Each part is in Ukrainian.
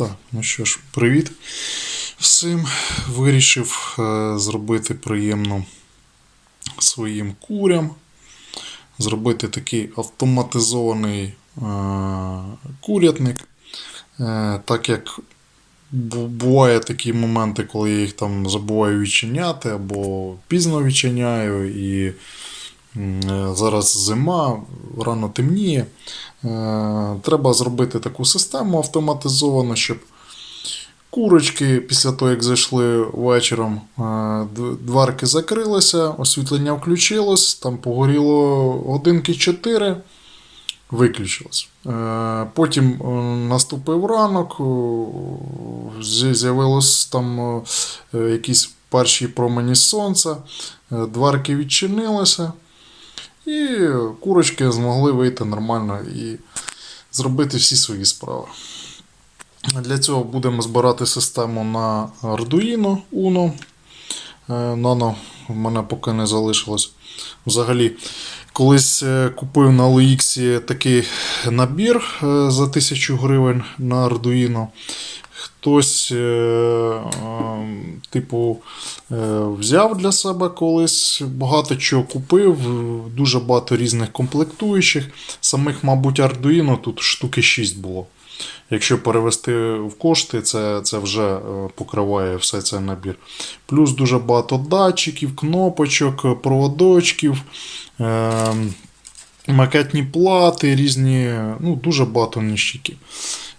Так, ну що ж, привіт всім. Вирішив е, зробити приємно своїм курям. Зробити такий автоматизований е, курятник. Е, так як бу- буває такі моменти, коли я їх там забуваю відчиняти або пізно відчиняю і зараз зима, рано темніє. Е, Треба зробити таку систему автоматизовану, щоб курочки після того, як зайшли вечором, е, д- дверки закрилися, освітлення включилось, там погоріло годинки 4, виключилось. Е, Потім наступив ранок, з'явилось там якісь перші промені сонця, дверки відчинилися. І курочки змогли вийти нормально і зробити всі свої справи. Для цього будемо збирати систему на Arduino Uno. Е, Nano в мене поки не залишилось. Взагалі, колись е, купив на OLX такий набір е, за 1000 гривень на Arduino. Хтось, е, е, типу, е, взяв для себе колись, багато чого купив, дуже багато різних комплектуючих. Самих, мабуть, Arduino тут штуки 6 було. Якщо перевести в кошти, це, це вже покриває все цей набір. Плюс дуже багато датчиків, кнопочок, проводочків, макетні плати різні, ну, дуже багато ніщиків.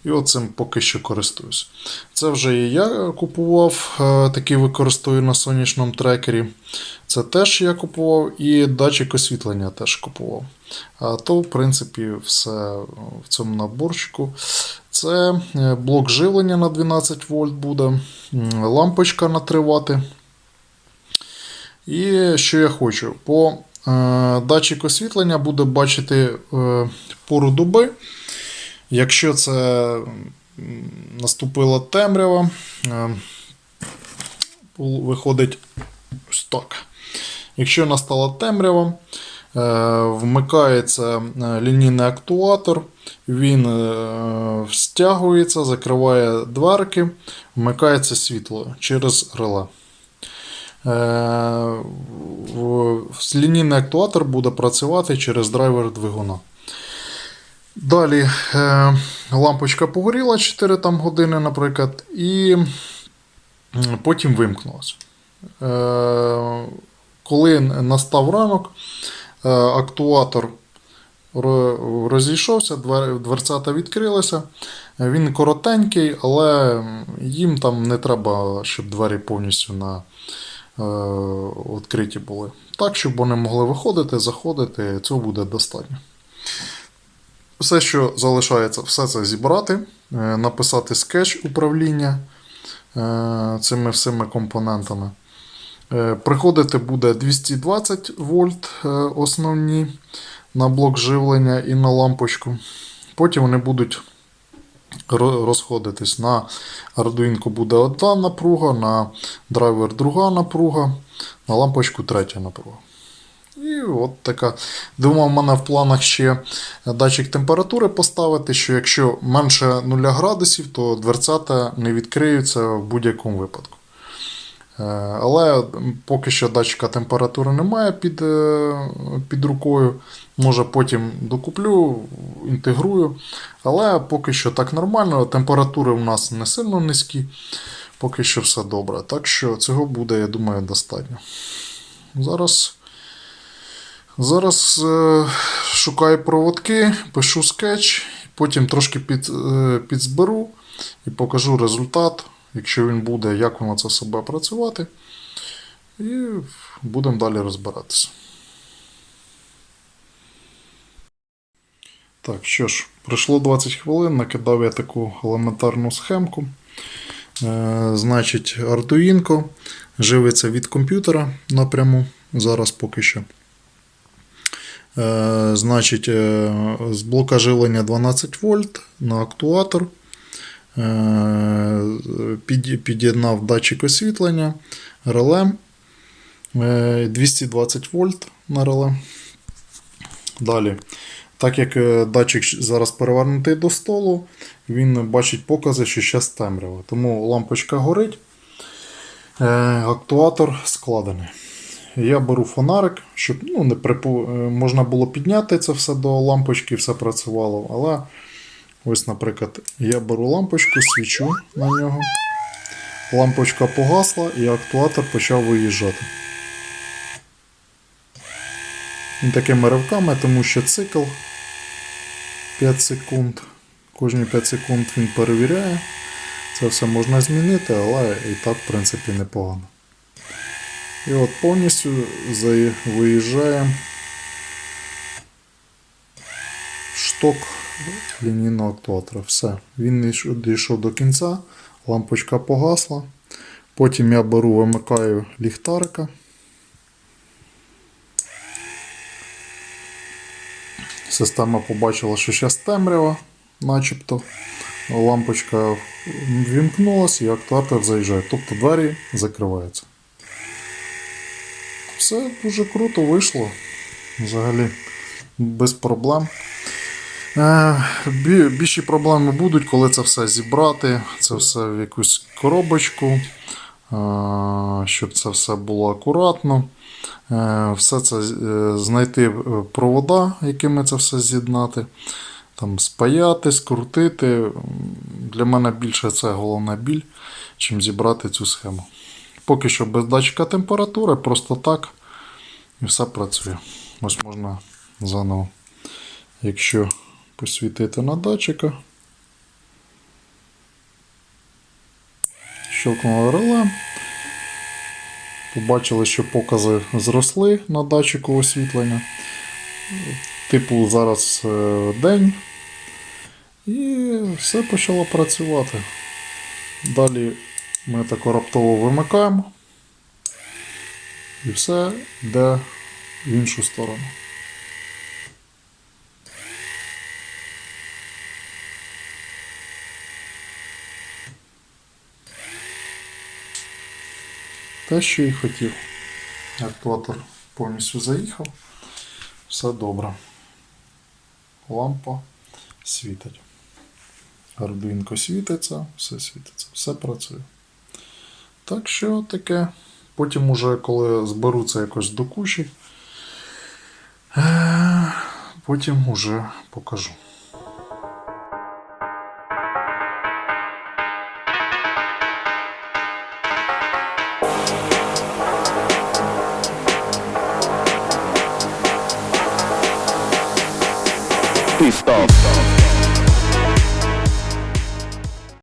І оцим поки що користуюсь. Це вже і я купував, е, такий використовую на сонячному трекері. Це теж я купував, і датчик освітлення теж купував. А то, в принципі, все в цьому наборчику. Це е, блок живлення на 12 вольт буде, лампочка на 3 вати. І що я хочу? По е, датчик освітлення буде бачити пору доби. Якщо це м, наступила темрява, е, виходить ось так. Якщо настала темрява, е, вмикається е, лінійний актуатор, він стягується, закриває дверки, вмикається світло через реле. Лінійний актуатор буде працювати через драйвер двигуна. Далі е, лампочка погоріла 4 там, години, наприклад, і потім вимкнулася. Е, коли настав ранок, е, актуатор розійшовся, дверцята відкрилися. Він коротенький, але їм там не треба, щоб двері повністю на відкриті були. Так, щоб вони могли виходити, заходити, цього буде достатньо. Все, що залишається, все це зібрати, е, написати скетч управління е, цими всіми компонентами. Е, Приходити буде 220 вольт основні на блок живлення і на лампочку. Потім вони будуть розходитись. На Arduino буде одна напруга, на драйвер друга напруга, на лампочку третя напруга. І от така. Думав, в мене в планах ще датчик температури поставити, що якщо менше 0 градусів, то дверцята не відкриються в будь-якому випадку. Е, Але поки що датчика температури немає під, е, під рукою. Може потім докуплю, інтегрую. Але поки що так нормально. Температури у нас не сильно низькі. Поки що все добре. Так що цього буде, я думаю, достатньо. Зараз. Зараз е, шукаю проводки, пишу скетч, потім трошки під, е, підзберу і покажу результат, якщо він буде, як воно це все буде працювати. І будемо далі розбиратися. Так, що ж, пройшло 20 хвилин, накидав я таку елементарну схемку. Е, значить, Arduino живиться від комп'ютера напряму. Зараз поки що. Е, значить, е, з блока живлення 12 вольт на актуатор. Е, під'єднав датчик освітлення, реле. Е, 220 вольт на реле. Далі. Так як датчик зараз перевернутий до столу, він бачить покази, що зараз темрява. Тому лампочка горить, актуатор складений. Я беру фонарик, щоб ну, не припу... е, можна було підняти це все до лампочки, все працювало. Але ось, наприклад, я беру лампочку, свічу на нього. Лампочка погасла і актуатор почав виїжджати. Такими ривками, тому що цикл 5 секунд. Кожні 5 секунд він перевіряє. Це все можна змінити, але і так, в принципі, непогано. І от повністю виїжджаємо шток лінійного актуатора. Все. Він дійшов до кінця, лампочка погасла. Потім я беру, вимикаю ліхтарика. Система побачила, що зараз темрява, начебто. Лампочка вімкнулася і актуатор заїжджає. Тобто двері закриваються. Все дуже круто вийшло. Взагалі без проблем. Е, Більші проблеми будуть, коли це все зібрати, це все в якусь коробочку, е, щоб це все було акуратно. Е, Все це знайти провода, якими це все з'єднати, там спаяти, скрутити. Для мене більше це головна біль, чим зібрати цю схему. Поки що без датчика температури, просто так. І все працює. Ось можна заново, якщо посвітити на датчика. Щелкнули реле. Побачили, що покази зросли на датчику освітлення. Типу зараз е, день. І все почало працювати. Далі ми тако раптово вимикаємо. І все йде в іншу сторону. Те, що і хотів. Актуатор повністю заїхав. Все добре. Лампа світить. Ардуїнко світиться, все світиться, все працює. Так що таке. Потім, уже, коли зберу це якось до кучі, е, потім уже покажу. Pistol.